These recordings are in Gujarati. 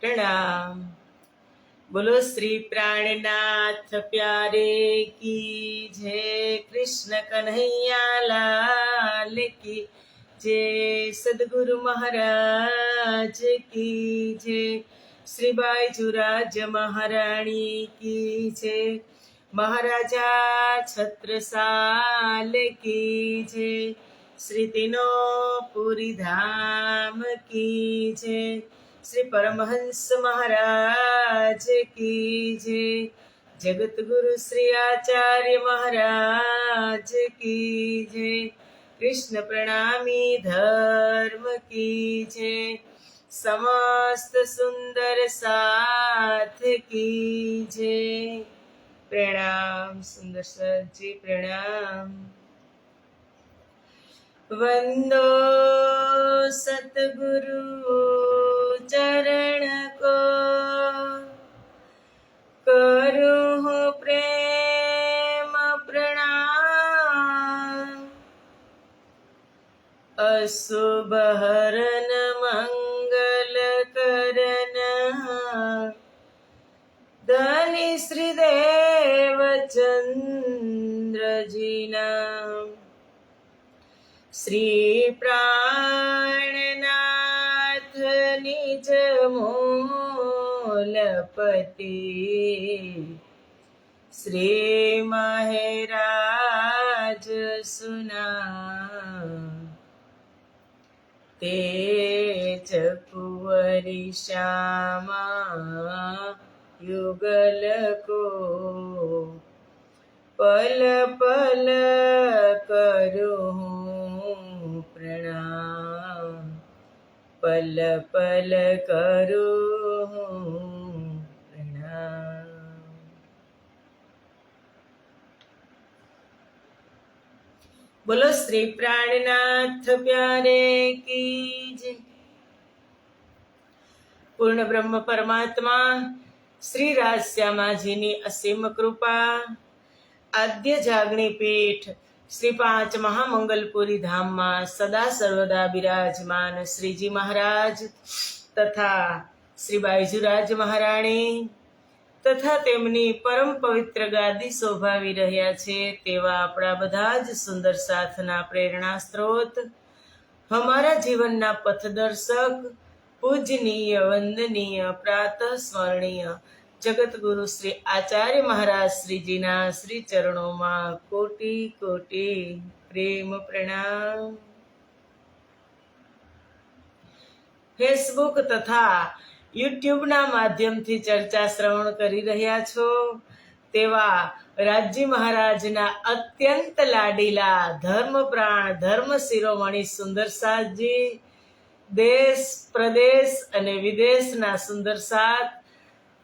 પ્રણામ. બોલો શ્રી પ્રાણનાથ પ્યારે કી જય, કૃષ્ણ કન્હૈયા કી જય, સદગુરુ મહારાજ કી જય, શ્રી બાઈજુરાજ મહારાણી કી જય, મહારાજા છત્રસાલ કી જય, શ્રી તિનો પુરી ધામ કી જય શ્રી પરમહંસ મહારાજ કી જય. જગતગુરુ શ્રી આચાર્ય મહારાજ કી જય. કૃષ્ણ પ્રણામી ધર્મ કી જય. સમસ્ત સુંદર સાથ કી જય. પ્રણામ સુંદર સરજી, પ્રણામ. વંદો સતગુરુ ચરણ કો. કરું હું પ્રેમ પ્રણામ. અશુભ હરન મંગલ કરન ધની શ્રી દેવ ચંદ્રજીના. શ્રી પ્રાણનાથ નિજ મૂલપતિ શ્રી મહેરાજ સુના તે ચકુવરી શ્યામા યુગલ કો પલ પલ કરું પ્રણામ પલ પલ કરું હું બોલો શ્રી પ્રાણનાથ પ્યારે કી પૂર્ણ બ્રહ્મ પરમાત્મા, શ્રી રાજશ્યામાજીની અસીમ કૃપા. આદ્ય જાગણી પીઠ શ્રી પાંચ મહામંગલપુરી ધામમાં સદા સર્વદા બિરાજમાન શ્રીજી મહારાજ તથા શ્રી બાઈજુરાજ મહારાણી તથા તેમની પરમ પવિત્ર ગાદી શોભાવી રહ્યા છે તેવા આપણા બધા જ સુંદર સાથના પ્રેરણા સ્ત્રોત. અમારા જીવનના પથદર્શક, પૂજનીય, વંદનીય, પ્રાતઃ સ્મરણીય જગતગુરુ શ્રી આચાર્ય મહારાજ શ્રીજીના શ્રી ચરણોમાં કોટી કોટી પ્રેમ પ્રણામ. ફેસબુક તથા યુટ્યુબના માધ્યમથી ચર્ચા શ્રવણ કરી રહ્યા છો તેવા રાજજી મહારાજના અત્યંત લાડીલા ધર્મપ્રાણ ધર્મ શિરોમણી સુંદરસાદજી દેશ, પ્રદેશ અને વિદેશના સુંદરસાદ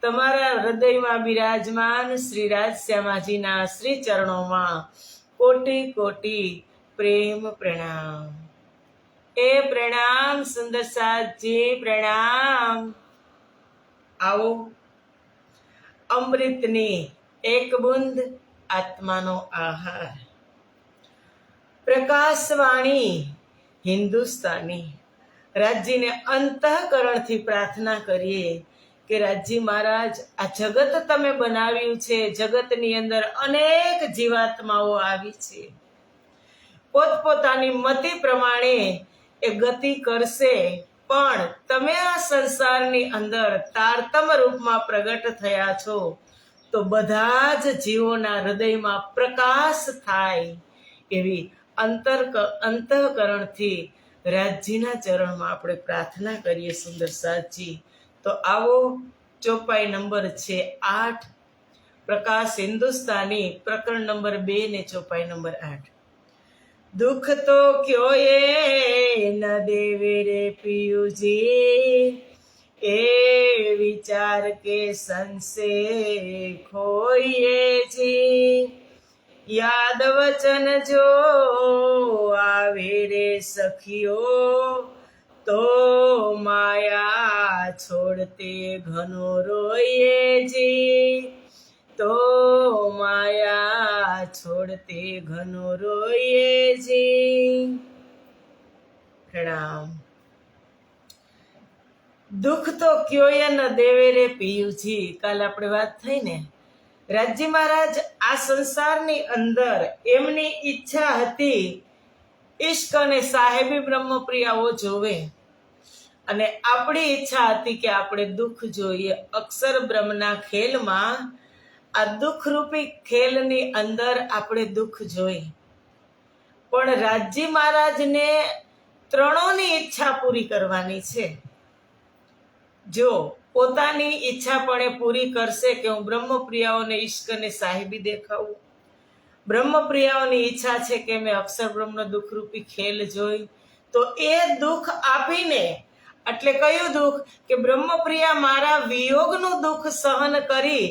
તમારા હૃદયમાં બિરાજમાન શ્રી રાજશ્યામાજીના શ્રી ચરણોમાં કોટી કોટી પ્રેમ પ્રણામ. એ પ્રણામ, સુંદર સાતજી પ્રણામ. આવો. અમૃતની એક બુંદ આત્માનો આહાર. પ્રકાશવાણી હિન્દુસ્તાની. રાજ્યને અંતઃકરણથી પ્રાર્થના કરીએ કે રાજજી મહારાજ, આ જગત તમે બનાવ્યું છે. જગતની અંદર અનેક જીવાત્માઓ આવી છે. પોતપોતાની મતિ પ્રમાણે એ ગતિ કરશે. પણ તમે આ સંસારની અંદર તારતમ રૂપમાં પ્રગટ થયા છો, તો બધા જ જીવોના હૃદયમાં પ્રકાશ થાય એવી અંતર અંતઃકરણથી રાજજીના ચરણમાં આપણે પ્રાર્થના કરીએ, સુંદર સાજી તો આવો ચોપાઈ નંબર છે આઠ. પ્રકાશ હિન્દુસ્તાની પ્રકરણ નંબર બે ને ચોપાઈ નંબર આઠ. દુઃખ તો કયો એ ન દેવે રે પિયુજી. એ વિચાર કે સંસે ખોઈએ જી. યાદ વચન જો આવે રે સખીઓ તો માયા છોડતે ઘનો રોઈએ જી. તો માયા છોડતે ઘનો રોઈએ જી. પ્રણામ. દુઃખ તો ક્યોય ન દેવે રે પિયુજી? કાલ આપણે વાત થઈ ને? રાજ્ય મહારાજ, આ સંસારની અંદર એમની ઈચ્છા હતી ઈશ્ક અને સાહેબી બ્રહ્મપ્રિયાઓ જોવે. અને આપણી ઈચ્છા હતી કે આપણે દુઃખ જોઈએ. અક્ષર બ્રહ્મના ખેલમાં આ દુઃખરૂપી ખેલની અંદર આપણે દુઃખ જોઈ. પણ રાજજી મહારાજને ત્રણોની ઈચ્છા પૂરી કરવાની છે. જો પોતાની ઈચ્છા પણ એ પૂરી કરશે કે હું બ્રહ્મપ્રિયાઓને ઈશ્ક અને સાહેબી દેખાવું. બ્રહ્મપ્રિયાઓની ઈચ્છા છે કે મેં અક્ષર બ્રહ્મનો દુઃખરૂપી ખેલ જોઈ. તો એ દુઃખ આપીને, એટલે કયું દુઃખ? કે બ્રહ્મપ્રિયા મારા વિયોગનું દુઃખ સહન કરી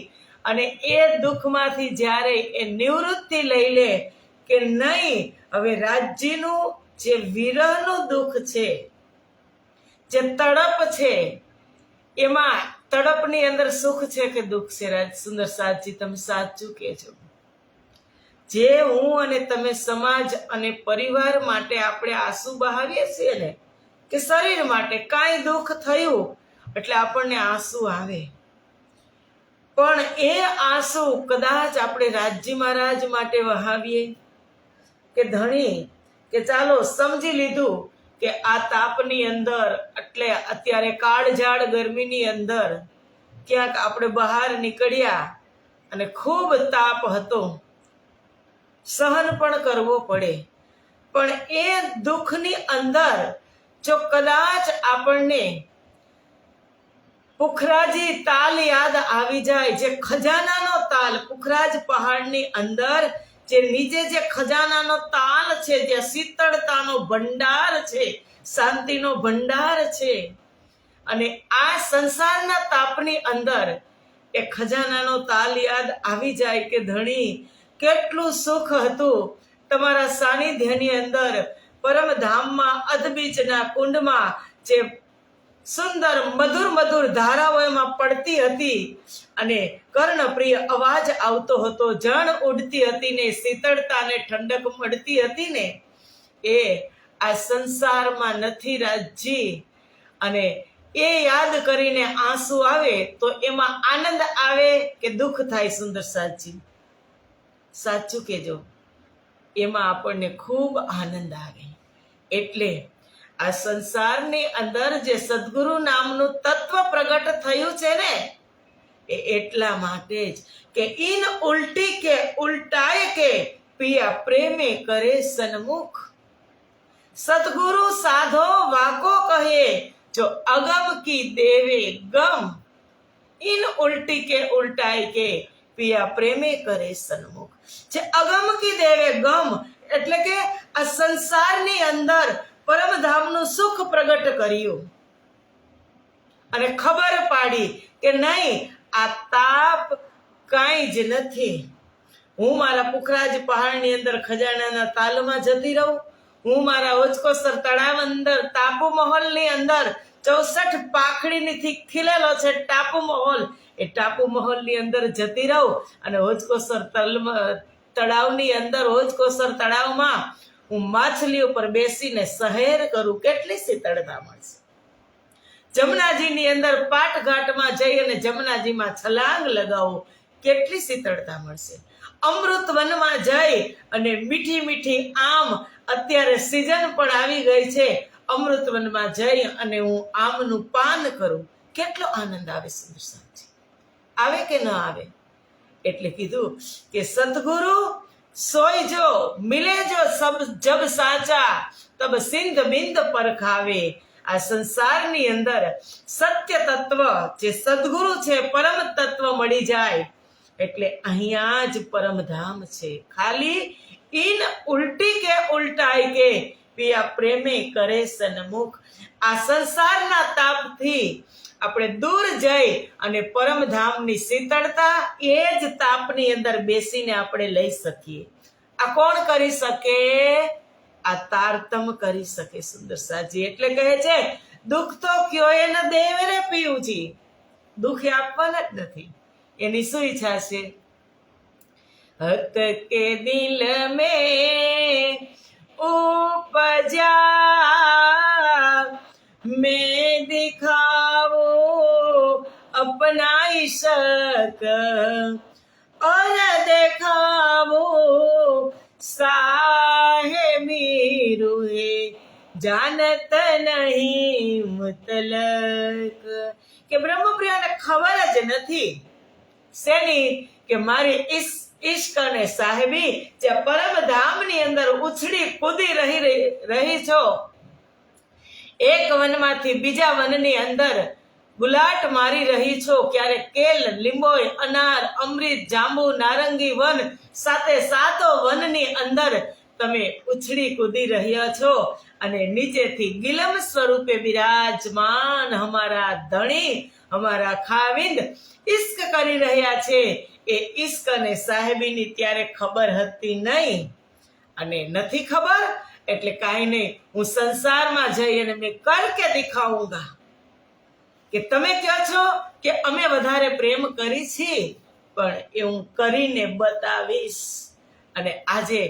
અને એ દુઃખમાંથી જ્યારે એ નિવૃત્તિ લઈ લે કે નહીં, હવે રાજ્યનું જે વિરહનું દુઃખ છે, જે તડપ છે, એમાં તડપની અંદર સુખ છે કે દુઃખ છે? રાજ સુંદર સાતજી તમે સાચું કહેજો જે હું અને તમે સમાજ અને પરિવાર માટે આપણે આંસુ બહાવીએ છીએ ને, કે શરીર માટે કાંઈ દુઃખ થયું એટલે આપણને આંસુ આવે. પણ એ આંસુ કદાચ આપણે રાજ્ય મહારાજ માટે વહાવીએ, કે ધણી, કે ચાલો સમજી લીધું કે આ તાપની અંદર, એટલે અત્યારે કાળઝાળ ગરમીની અંદર ક્યાંક આપણે બહાર નીકળ્યા અને ખૂબ તાપ હતો. સહન પણ કરવો પડે. પણ એ દુઃખની અંદર જો કદાચ આપણને પુખરાજી તાલ યાદ આવી જાય, જે ખજાનાનો તાલ, પુખરાજ પહાડની અંદર જે નીચે જે ખજાનાનો તાલ છે, જે શીતળતાનો ભંડાર છે, શાંતિનો ભંડાર છે, અને આ સંસારના તાપની અંદર એ ખજાનાનો તાલ યાદ આવી જાય કે ધણી કેટલું સુખ હતું તમારા સાનિધ્યની અંદર પરમધામમાં અધબીજના કુંડમાં જે સુંદર, મધુર મધુર ધારાઓ પડતી હતી અને કર્ણપ્રિય અવાજ આવતો હતો. જણ ઉડતી હતી ને શીતળતા ને ઠંડક મળતી હતી ને. એ આ સંસારમાં નથી રાજજી અને એ યાદ કરીને આંસુ આવે તો એમાં આનંદ આવે કે દુઃખ થાય સુંદર સાચી? સાચું કહેજો. એમાં આપણને ખૂબ આનંદ આવે. એટલે આ સંસારની અંદર જે સદગુરુ નામનું તત્વ પ્રગટ થયું છે ને, એ એટલા માટે જ કે ઇન ઉલટી કે ઉલટાય કે પિયા પ્રેમે કરે સન્મુખ. સદગુરુ સાધો વાકો કહે, જો અગમ કી દેવે ગમ. ઇન ઉલટી કે ઉલટાય કે પિયા પ્રેમે કરે સન્મુખ. જે અગમ કી દેવે ગમ, એટલે કે આ સંસારની અંદર પરમધામનું સુખ પ્રગટ કર્યું. અને ખબર પાડી કે નહીં, આ તાપ કાંઈ જ નથી. હું મારા પુખરાજ પહાડની અંદર ખજાનાના તાલમાં જતી રહું. હું મારા ઓચકોસર તળાવ અંદર તાપુ મહોલની અંદર ચોસઠ પાખડીનીથી ખીલેલો છે ટાપુ મહોલ એ ટાપુ મહોલની અંદર જતી રહું અને હોજકોસર તલમાં તળાવની અંદર હોજકોસર તળાવમાં હું માછલીઓ પર બેસીને સહેર કરું, કેટલી શીતળતા મળશે? જમનાજીની અંદર પાટઘાટમાં જઈ અને જમનાજીમાં છલાંગ લગાવો, કેટલી શીતળતા મળશે? અમૃત વનમાં જઈ અને મીઠી મીઠી આમ, અત્યારે સિઝન પણ આવી ગઈ છે, અમૃત વનમાં જઈ અને હું આમનું પાન કરું, કેટલો આનંદ આવે સુંદર આવે કે ન આવે? એટલે કીધું કે, સદગુરુ, સોય જો, મિલે જો સબ, જબ સાચા, તબ સિંધ બિંદ પરખાવે. આ સંસારની અંદર સત્ય તત્વ જે સદગુરુ છે, પરમ તત્વ મળી જાય. એટલે અહીંયા જ પરમધામ છે. ખાલી ઇન ઉલટી કે ઉલટાઈ કે પિયા પ્રેમે કરે સન્મુખ. આ સંસારના તાપથી આપણે દૂર જઈ અને પરમધામની શીતળતા એ જ તાપની અંદર બેસીને આપણે લઈ શકીએ. આ કોણ કરી શકે? આ તારતમ કરી શકે સુંદર સાજી. એટલે કહે છે, દુઃખ તો કયો એને દેવરે ને પીયુજી? દુઃખ આપવાના જ નથી. એની શું ઈચ્છા છે? હત કે દિલ મે ઉપજા, મેં દિખા અપનાઈ શક. અર દેખાવું સાહેબી રૂહે જાનત નહીં મતલક. કે બ્રહ્મપ્રિયાને ખબર જ નથી શેની કે મારી ઈશ ઈશ્ક અને સાહેબી જે પરમધામની અંદર ઉછળી કૂદી રહી રહી છો? એક વનમાંથી બીજા વનની અંદર ગુલાટ મારી રહી છો ક્યારે કેલ, લીંબોય, અનાર, અમૃત, જાંબુ, નારંગી વન, સાથે સાતો વનની અંદર તમે ઉછળી કૂદી રહ્યા છો અને નીચેથી ગિલમ સ્વરૂપે બિરાજમાન અમારા ધણી, અમારા ખાવિંદ ઈશ્ક કરી રહ્યા છે. એ ઈશ્ક અને સાહેબીની ત્યારે ખબર હતી નહીં. અને નથી ખબર? એટલે કાંઈ નહીં. હું સંસારમાં જઈ અને મેં કર કે દિખાઉંગા કે તમે કહો છો કે અમે વધારે પ્રેમ કરી છીએ પણ એ હું કરીને બતાવીશ અને આજે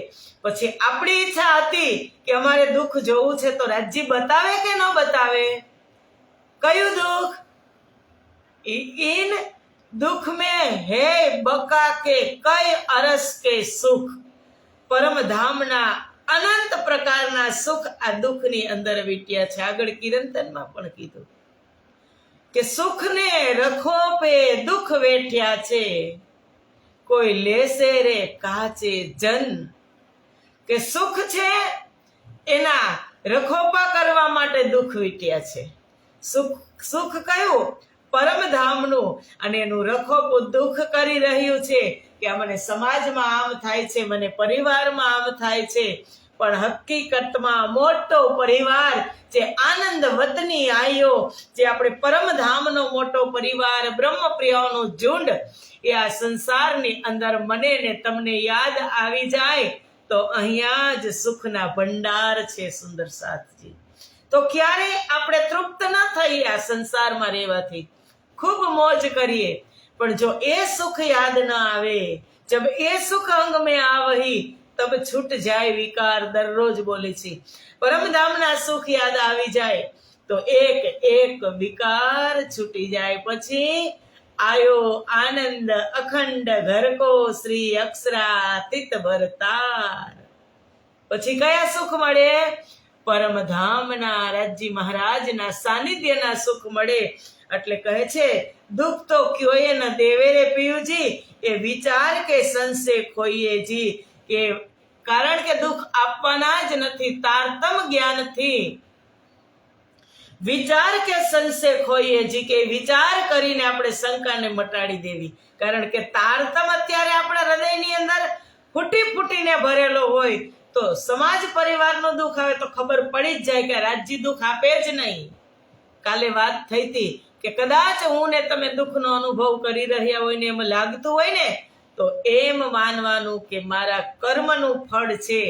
પછી આપણી ઈચ્છા હતી કે અમારે દુઃખ જોવું છે તો રાજ્ય બતાવે કે ન બતાવે કયું દુઃખ ઈ- ઈન दुख में है बका के कई અરસ કે સુખ પરમ ધામના અનંત પ્રકારના સુખ આ દુઃખની અંદર વીટ્યા છે આગળ કિરંતનમાં પણ કીધું કે સુખને રખો પે દુઃખ વેઠ્યા છે. કોઈ લેશે રે કાચે જન. કે સુખ છે એના રખોપા કરવા માટે દુઃખ વીટ્યા છે. સુખ સુખ કયું? પરમધામનું. અને એનું રખોપું દુઃખ કરી રહ્યું છે. કે મને સમાજમાં આમ થાય છે, મને પરિવારમાં આમ થાય છે. પણ હકીકતમાં મોટો પરિવાર જે આનંદ વતની આયો જે આપણે પરમધામનો મોટો પરિવાર, બ્રહ્મપ્રિયાઓનું ઝુંડ, એ આ સંસારની અંદર મને ને તમને યાદ આવી જાય, તો અહીંયા જ સુખના ભંડાર છે સુંદર સાથજી. તો ક્યારે આપણે તૃપ્ત ન થઈ આ સંસારમાં રહેવાથી? ખૂબ મોજ કરીએ, પણ જો એ સુખ યાદ ન આવે, જબ એ સુખ અંગ મેં આવહી તબ છૂટ જાય વિકાર દરરોજ બોલે છે. પરમધામના સુખ યાદ આવી જાય તો એક એક વિકાર છૂટી જાય પછી આયો આનંદ અખંડ ઘરકો શ્રી અક્ષરાતીત ભરતાર પછી કયા સુખ મળે? પરમધામના રાજજી મહારાજના સાનિધ્યના સુખ મળે. એટલે કહે છે, દુઃખ તો ક્યોય ન દેવે રે એ વિચાર કે સંશે ખોઈએ જી? કે કારણ કે દુઃખ આપવાના જ નથી, તારતમ જ્ઞાનથી વિચાર કે સંશે ખોઈએ જી, કે વિચાર કરીને આપણે શંકાને મટાડી દેવી. કારણ કે તારતમ અત્યારે આપણા હૃદયની અંદર ફૂટી ફૂટીને ભરેલો હોય તો સમાજ પરિવારનો દુઃખ આવે તો ખબર પડી જ જાય કે રાજ્ય દુઃખ આપે જ નહીં. કાલે વાત થઈ હતી કે કદાચ હું ને તમે દુઃખનો અનુભવ કરી રહ્યા હોય ને એમ લાગતું હોય ને તો એમ માનવાનું કે મારા કર્મનું ફળ છે,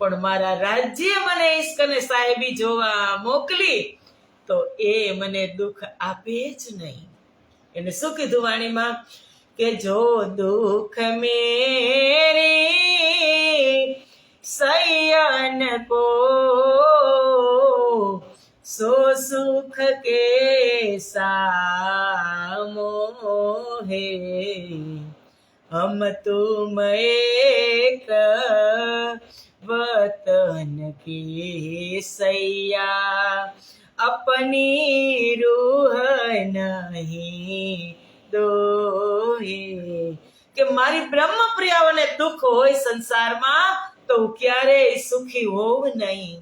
પણ મારા રાજ્ય મને ઈશ્કને સાહેબી જોવા મોકલી, તો એ મને દુઃખ આપે જ નહીં. એને શું કીધું વાણીમાં? કે જો દુઃખ મેરી સયન કો, સો સુખ કે સામો હે हम तुम एक वतन की सैया अपनी रूह नहीं દોહે કે મારી બ્રહ્મ પ્રિયાઓને દુઃખ હોય સંસારમાં તો હું ક્યારેય સુખી હોવ નહીં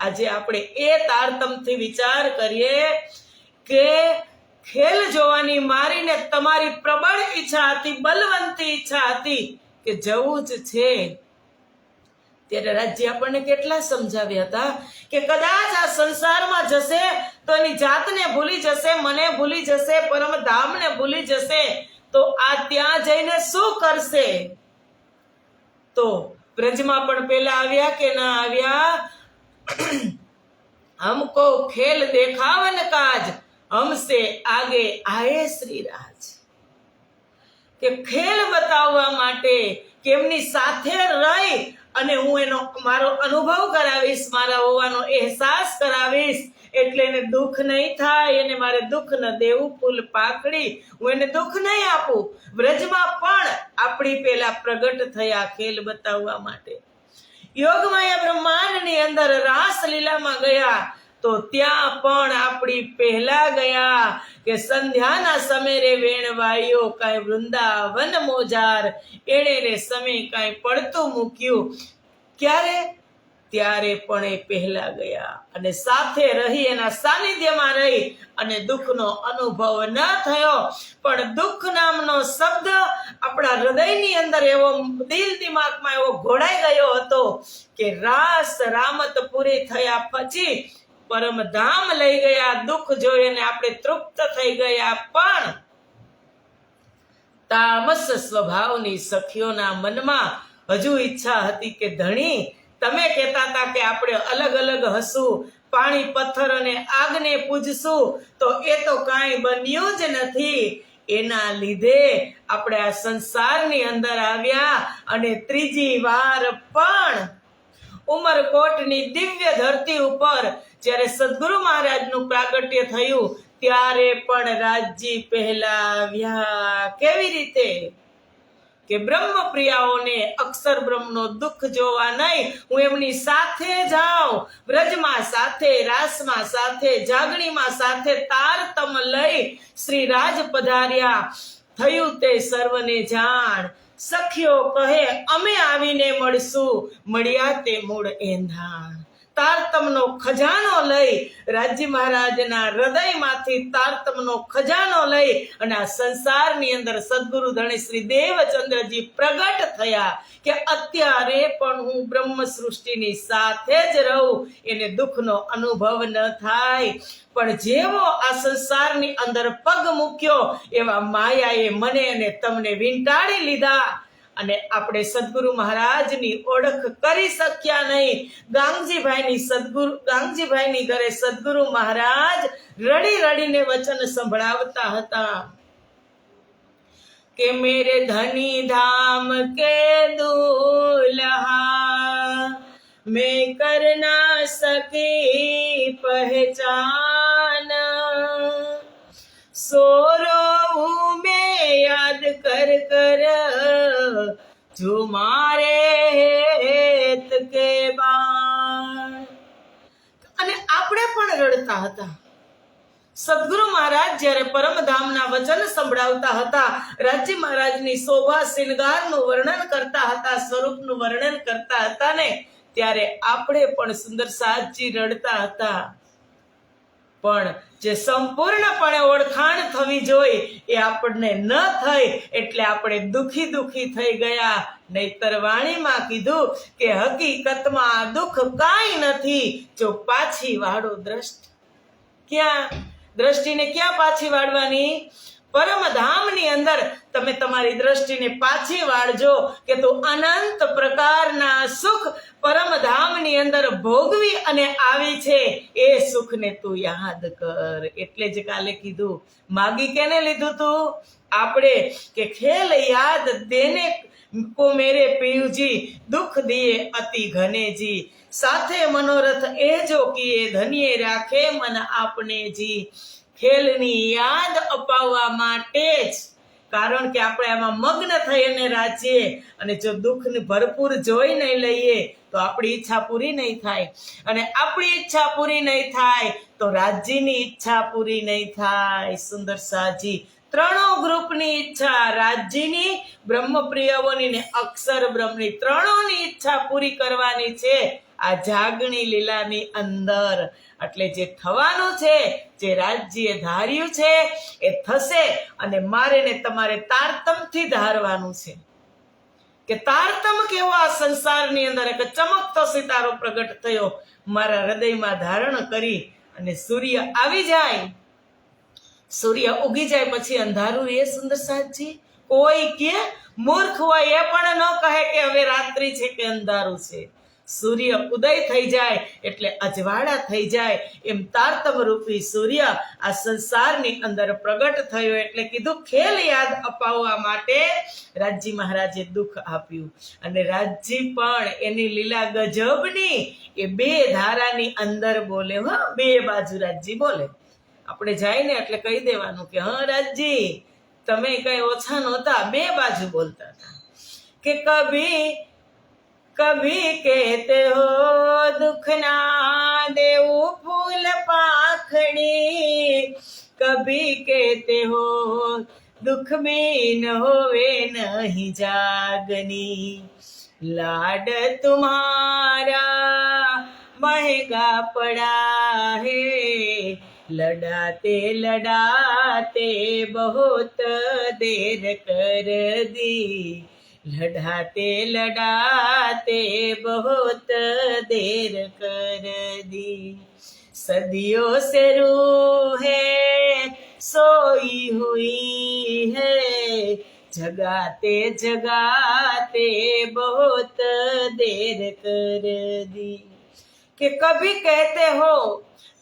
આજે આપણે એ તારતમથી વિચાર કરીએ કે ખેલ જોવાની મારીને તમારી પ્રબળ ઈચ્છા હતી બલવંતી ઈચ્છા હતી કે જવું જ છે ત્યારે રાજ્ય આપણને કેટલા સમજાવ્યા હતા કે કદાચ આ સંસારમાં જશે તો એની જાતને ભૂલી જશે મને ભૂલી જશે પરમધામને ભૂલી જશે તો આ ત્યાં જઈને શું કરશે તો બ્રજમાં પણ પેલા આવ્યા કે ના આવ્યા હમકો ખેલ દેખાવન કાજ હમસે આગે આયે શ્રી રાજ કે ખેલ બતાવવા માટે કેમની સાથે રહી અને હું એનો મારો અનુભવ કરાવીશ, મારા હોવાનો અહેસાસ કરાવીશ, એટલે એને દુઃખ નહીં થાય, એને મારે દુઃખ ન દેવું, ફૂલ પાકડી, હું એને દુઃખ નહીં આપું. વ્રજમાં પણ આપણી પેલા પ્રગટ થયા ખેલ બતાવવા માટે. યોગમાયા બ્રહ્માંડની અંદર રાસ લીલામાં ગયા. તો ત્યાં પણ આપણી પહેલા ગયા કે સંધ્યાના સમયે વેણવાયો કાંઈ વૃંદાવન મોજાર. એણે સમય કાંઈ પડતું મૂક્યું. ક્યારે? ત્યારે પણ એ પહેલા ગયા અને સાથે રહી એના સાનિધ્યમાં રહી અને દુઃખનો અનુભવ ન થયો. પણ દુઃખ નામનો શબ્દ આપણા હૃદયની અંદર એવો દિલ દિમાગમાં એવો ઘોડાઈ ગયો હતો કે રાસ રામત પૂરી થયા પછી પરમધામ લઈ ગયા, દુઃખ જોઈને આપણે તૃપ્ત થઈ ગયા. પણ તામસ સ્વભાવની સખીઓના મનમાં હજુ ઈચ્છા હતી કે, ધણી, તમે કહેતા હતા કે આપણે અલગ અલગ હસું પાણી, પથ્થર અને આગને પૂજશું, તો એ તો કાંઈ બન્યું જ નથી. એના લીધે આપણે આ સંસારની અંદર આવ્યા અને ત્રીજી વાર પણ ઉમરકોટની દિવ્ય ધરતી ઉપર જ્યારે સદગુરુ મહારાજનું પ્રાગટ્ય થયું, ત્યારે પણ રાજજી પહેલા આવ્યા કેવી રીતે? કે બ્રહ્મ પ્રિયાઓને અક્ષર બ્રહ્મનો દુઃખ જોવા નહીં, હું એમની સાથે જાઉં. વ્રજમાં સાથે, રાસમાં સાથે, જાગણીમાં સાથે તારતમ લઈ શ્રી રાજ પધાર્યા. થયું તે સર્વને જાણ. સખીઓ કહે અમે આવીને મળશું. મળ્યા તે મૂળ એંધાણ. તારતમનો ખજાનો લઈ રાજ્ય મહારાજના હૃદયમાંથી તારતમનો ખજાનો લઈ અને આ સંસારની અંદર સદગુરુ ધણી શ્રી દેવચંદ્રજી પ્રગટ થયા કે અત્યારે પણ હું બ્રહ્મ સૃષ્ટિની સાથે જ રહું. એને દુઃખનો અનુભવ ન થાય. પણ જેવો આ સંસારની અંદર પગ મૂક્યો એવા માયાએ મને અને તમને વીંટાળી લીધા. અને આપણે સદગુરુ મહારાજની ઓળખ કરી શક્યા નહીં. ગાંગજીભાઈની સદગુરુ, ગાંગજીભાઈની ઘરે સદગુરુ મહારાજ રડી રડીને વચન સંભળાવતા હતા. કે મેરે ધની ધામ કે દુલહા, મેં કરના સકી પહેચાન. સોરો મેં યાદ કર કર ઝુમારે હેત કે અને આપણે પણ રડતા હતા. સદગુરુ મહારાજ જ્યારે પરમધામના વચન સંભળાવતા હતા રાજ્ય મહારાજની શોભા શિંગારનું વર્ણન કરતા હતા, સ્વરૂપનું વર્ણન કરતા હતા ને, ત્યારે આપણે પણ સુંદર સાજી રડતા હતા. પણ જે સંપૂર્ણપણે ઓળખાણ થવી જોઈએ, એ આપણને ન થઈ એટલે આપણે દુખી દુખી થઈ ગયા. નહીતર વાણીમાં કીધું કે હકીકતમાં આ દુઃખ કાંઈ નથી. જો પાછી વાળો દ્રષ્ટિ ક્યાં? દ્રષ્ટિને ક્યાં પાછી વાળવાની? પરમધામની અંદર તમે તમારી દ્રષ્ટિને પાછી વાળજો કે તું અનંત પ્રકારના સુખ પરમધામની અંદર ભોગવી અને આવી છે, એ સુખને તું યાદ કર. એટલે જ કાલે કીધું, માગી કેને લીધું તું? આપણે કે ખેલ યાદ તેને કો મેરે પીયુજી, દુઃખ દિયે અતિ ઘનેજી. સાથે મનોરથ એ જો કીએ, ધન્યે રાખે મન આપણે જી ખેલની યાદ અપાવવા માટે જ કારણ કે આપણે આમાં મગ્ન થઈને રાચીએ અને જો દુઃખને ભરપૂર જોઈ નહીં લઈએ, તો આપણી ઈચ્છા પૂરી નહીં થાય. અને આપણી ઈચ્છા પૂરી નહીં થાય, તો રાજ્યની ઈચ્છા પૂરી નહીં થાય. સુંદર સાજી, ત્રણો ગ્રુપની ઈચ્છા રાજ્યની બ્રહ્મપ્રિયઓની ને અક્ષર બ્રહ્મની ત્રણોની ઈચ્છા પૂરી કરવાની છે. આ જાગણી લીલાની અંદર. એટલે જે થવાનું છે, જે રાજ્યએ ધાર્યું છે, એ થશે અને મારે ને તમારે તારતમથી ધારવાનું છે. કે તારતમ કેવો આ સંસારની અંદર એક ચમકતો સિતારો પ્રગટ થયો, મારા હૃદયમાં ધારણ કરી અને સૂર્ય આવી જાય. સૂર્ય ઉગી જાય પછી અંધારું એ સુંદર સાચી? કોઈ કે મૂર્ખ હોય એ પણ ન કહે કે હવે રાત્રિ છે કે અંધારું છે. સૂર્ય ઉદય થઈ જાય એટલે અજવાળા થઈ જાય એમ તારતમ રૂપી સૂર્ય આ સંસારની અંદર પ્રગટ થયો એટલે કીધું, ખેલ યાદ અપાવવા માટે રાજજી મહારાજે દુઃખ આપ્યું. અને રાજજી પણ એની લીલા ગજબની એ બે ધારાની અંદર બોલે, હા, બે બાજુ રાજજી બોલે. આપણે જઈને એટલે કહી દેવાનું કે, હા, રાજજી, તમે કઈ ઓછા નહોતા, બે બાજુ બોલતા હતા. કે, કભી કભી કહેતે હો દુખના દેવું ફૂલ પાખડી. કભી કહેતે હો, દુઃખ મેં ન હોવે નહીં જાગની. લાડ તુમારા મહેગા પડા હે, લડાતે લડાતે બહુત દેર કર દી. लड़ाते लड़ाते बहुत देर कर दी सदियों से रूह है सोई हुई है जगाते जगाते बहुत देर कर दी કે કભી કહેતે હો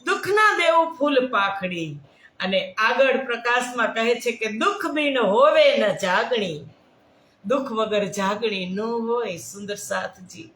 દુઃખના દેવું ફૂલ પાખડી અને આગળ પ્રકાશમાં કહે છે કે દુઃખ બિન હોવે ન જાગણી દુઃખ વગર જાગણી ન હોય, સુંદર સાથજી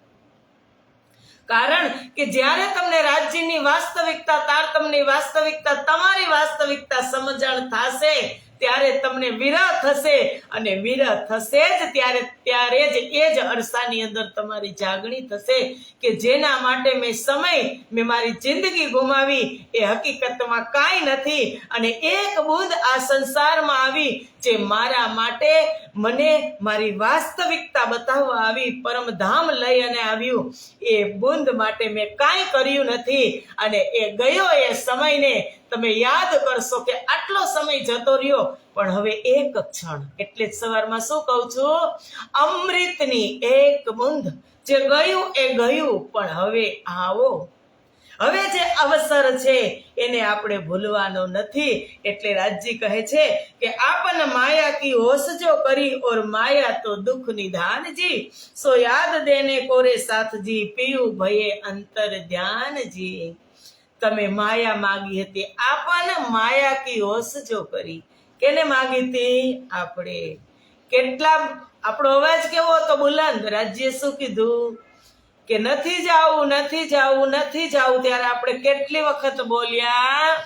કારણ કે જ્યારે તમને રાજ્યની વાસ્તવિકતા તારતમની વાસ્તવિકતા, તમારી વાસ્તવિકતા સમજણ થશે ત્યારે તમને વિરહ થશે અને વિરહ થશે જ ત્યારે ત્યારે જ એ જ અરસાની અંદર તમારી જાગણી થશે કે જેના માટે મેં સમય, મેં મારી જિંદગી ગુમાવી, એ હકીકતમાં કાંઈ નથી અને એક બુંદ આ સંસારમાં આવી જે મારા માટે મને મારી વાસ્તવિકતા બતાવવા આવી, પરમધામ લઈ અને આવ્યું. એ બુંદ માટે મેં કાંઈ કર્યું નથી અને એ ગયો એ સમયને તમે યાદ કરશો કે આટલો સમય જતો રહ્યો, પણ હવે એક ક્ષણ. એટલે જ સવારમાં શું કહું છું? અમૃતની એક બુંદ. જે ગયું એ ગયું, પણ હવે આવો. હવે જે અવસર છે, એને આપણે ભૂલવાનો નથી. એટલે રાજજી કહે છે કે આપન માયા કી હોસજો કરી, ઓર માયા તો દુઃખ નિધાનજી સો યાદ દેને કોરે સાથજી, પીયું ભયે અંતર ધ્યાનજી. તમે માયા માગી હતી. આપણને માયા કી હોસજો કરી. કેને માગી હતી? આપણે. કેટલા આપણો અવાજ કેવો હતો? બુલંદ. રાજ્ય શું કીધું? કે નથી જાવું નથી જાવું નથી જાવું. ત્યારે આપણે કેટલી વખત બોલ્યા?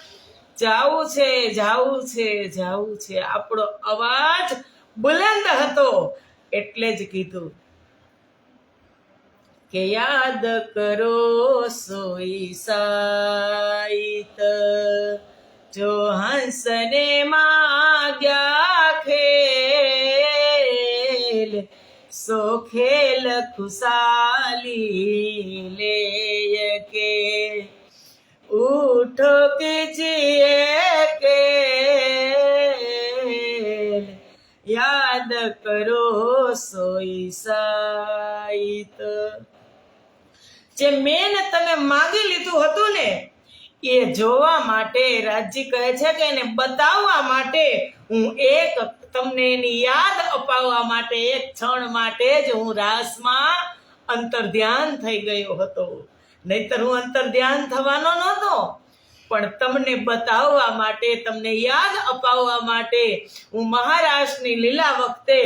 જાવું છે જાવું છે જાવું છે. આપણો અવાજ બુલંદ હતો. એટલે જ કીધું. કે યાદ કરો સોઈ સાઈત. જો હંસને માગ્યા ખેલ, સો ખેલ ખુશાલી લે કે ઉઠો કે જીએ કે યાદ કરો સોઈ સાઈત. જે મેન તમે માગી લીધું હતું ને, એ જોવા માટે રાજજી કહે છે કે એને બતાવવા માટે હું એક તમને એની યાદ અપાવવા માટે, એક ક્ષણ માટે જ હું રાસમાં અંતર ધ્યાન થઈ ગયો હતો. નહીતર હું અંતર ધ્યાન થવાનો નહોતો. પણ તમને બતાવવા માટે, તમને યાદ અપાવવા માટે હું મહારાષ્ટ્રની લીલા વખતે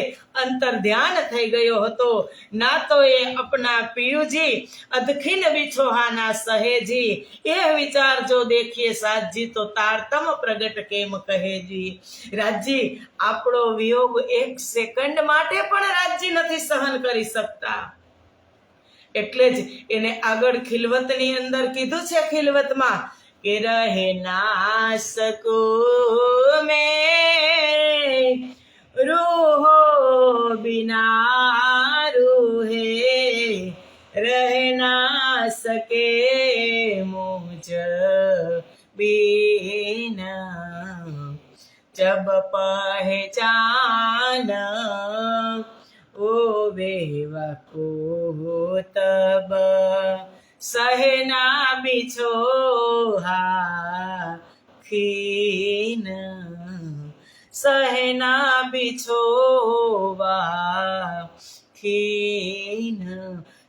અંતર ધ્યાન થઈ ગયો હતો. ના તો એ અપના પિયુજી અધખીન બિછોહાના સહેજી, એ વિચાર જો દેખીએ સાજી તો તારતમ પ્રગટ કેમ કહેજી? રાજજી આપણો વિયોગ એક સેકન્ડ માટે પણ રાજજી નથી સહન કરી શકતા. એટલે જ એને આગળ ખિલવતની અંદર કીધું છે ખિલવતમાં કે રહે ના સકો મેં રૂહો બિના રૂહે रह ना सके मुझ बिना जब पहचान ओ बेवा को तब સહેના બીછો ખીન સહેના બીછો ખીન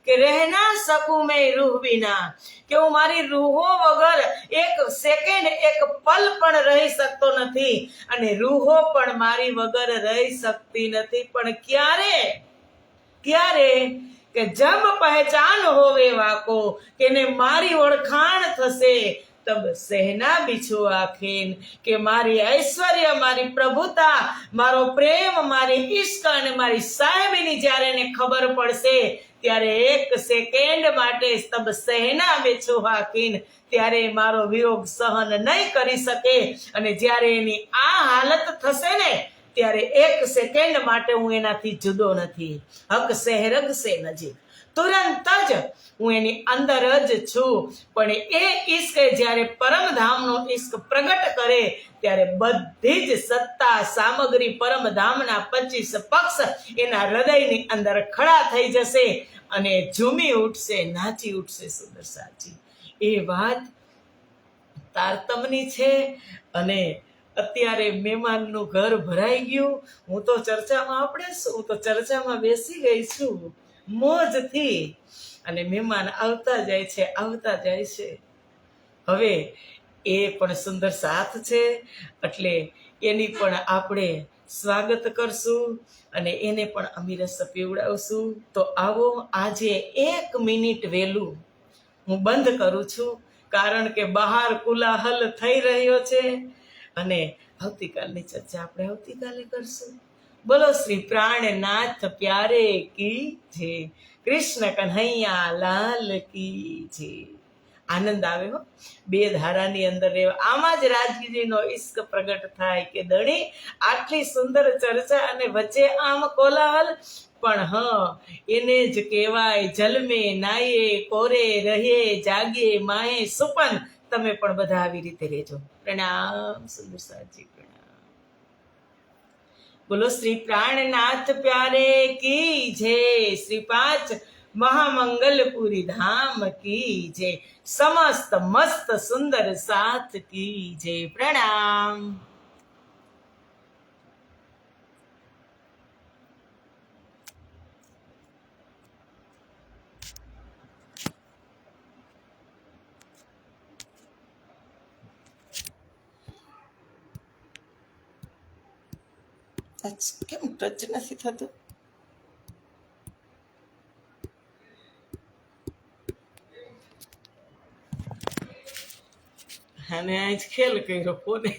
કે રહે ના શકું મેં રૂહ વિના, કે હું મારી રૂહો વગર એક સેકન્ડ એક પલ પણ રહી શકતો નથી અને રૂહો પણ મારી વગર રહી શકતી નથી. પણ ક્યારે? ક્યારે? કે જબ પહેચાન હોવે વાકો, કે ને મારી ઓળખાણ થશે, તબ સહેના બીછો આખીન, કે મારી ઐશ્વર્ય, મારી પ્રભુતા, મારો પ્રેમ, મારી ઈશ્ક અને મારી સાહેબીની જ્યારે એને ખબર પડશે, ત્યારે એક સેકન્ડ માટે તબ સહેના બેછો હાકીન ત્યારે મારો વિયોગ સહન નહીં કરી શકે, અને જ્યારે એની આ હાલત થશે ને ત્યારે એક સેકન્ડ માટે હું એનાથી જુદો નથી. હક સહેરગ સે નજીક. તુરંત જ હું એની અંદર જ છું. પણ એ ઈશ્ક જ્યારે પરમધામનો ઈશ્ક પ્રગટ કરે, ત્યારે બધી જ સત્તા, સામગ્રી પરમધામના પચીસ પક્ષ એના હૃદયની અંદર ખડા થઈ જશે અને ઝૂમી ઉઠશે, નાચી ઉઠશે સુંદર સાચી. એ વાત તારતમની છે અને અત્યારે મહેમાનનું ઘર ભરાઈ ગયું. હું તો ચર્ચામાં આપણે શું? તો ચર્ચામાં બેસી ગઈ છું. મોજથી. અને મહેમાન આવતા જાય છે, આવતા જાય છે. હવે એ પણ સુંદર સાથ છે. એટલે એની પણ આપણે સ્વાગત કરશું અને એને પણ અમીરસ પીવડાવશું તો આવો આજે એક મિનિટ વહેલું હું બંધ કરું છું. કારણ કે બહાર કુલાહલ થઈ રહ્યો છે. અને આવતીકાલની ચર્ચા આપણે આવતીકાલે કરશું. બોલો શ્રી પ્રાણનાથ પ્યારે કી છે કૃષ્ણ કન્હૈયા લાલ કી છે આનંદ આવે હો. બે ધારાની અંદર રહેવા આમાં જ રાજગીરીનો ઈશ્ક પ્રગટ થાય કે દણી આટલી સુંદર ચર્ચા અને વચ્ચે આમ કોલાહલ. પણ હ, એને જ કહેવાય, જલમે નાયે, કોરે રહે, જાગે માએ સુપન. તમે પણ બધા આવી રીતે રહેજો. પ્રણામ, સુંદર પ્રણામ. બોલો, શ્રી પ્રાણનાથ પ્યારે, કી જય શ્રી પાંચ મહામંગલપુરી ધામ કી જય સમસ્ત મસ્ત સુંદર સાથ કી જય પ્રણામ. ટચ કેમ ટચ નથી થતું? અને આજ ખેલ કર્યો ફોને